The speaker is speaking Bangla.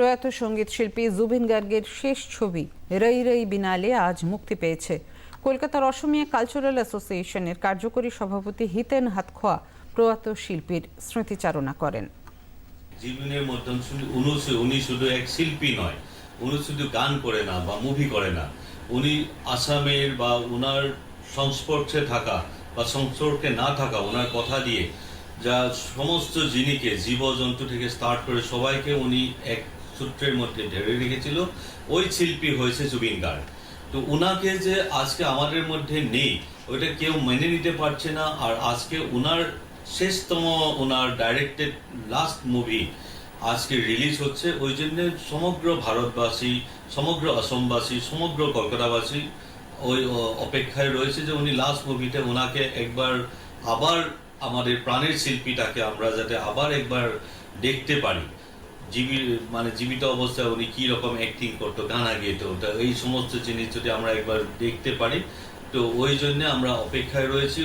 প্রয়াত সংগীত শিল্পী জুবিন গার্গের শেষ ছবি রই রই বিনালে আজ মুক্তি পেয়েছে। কলকাতার অসমিয়া কালচারাল অ্যাসোসিয়েশনের কার্যকরী সভাপতি হিতেন হাতখোয়া প্রয়াত শিল্পীর স্মৃতিচারণা করেন। জীবনের মধ্যম শুধু উনি শুধু এক শিল্পী নয়, উনি শুধু গান করে না বা মুভি করে না, উনি আসামের বা ওনার সংস্পর্শে থাকা বা সংস্পর্শে না থাকা ওনার কথা দিয়ে যা সমস্ত জিনিসকে জীবজন্তু থেকে স্টার্ট করে সবাইকে উনি এক সূত্রের মধ্যে ধরে রেখেছিল। ওই শিল্পী হয়েছে জুবিন গার্গ। তো ওনাকে যে আজকে আমাদের মধ্যে নেই, ওইটা কেউ মেনে নিতে পারছে না। আর আজকে ওনার শেষতম ওনার ডাইরেক্টেড লাস্ট মুভি আজকে রিলিজ হচ্ছে। ওই জন্য সমগ্র ভারতবাসী, সমগ্র অসমবাসী, সমগ্র কলকাতাবাসী ওই অপেক্ষায় রয়েছে যে উনি লাস্ট মুভিতে ওনাকে একবার আবার আমাদের প্রাণের শিল্পীটাকে আমরা যাতে আবার একবার দেখতে পারি। জীবী মানে জীবিত অবস্থায় উনি কি রকম অ্যাক্টিং করতো, গানা গেতো তো এই সমস্ত জিনিস যদি আমরা একবার দেখতে পারি, তো ওই জন্য আমরা অপেক্ষায় রয়েছি।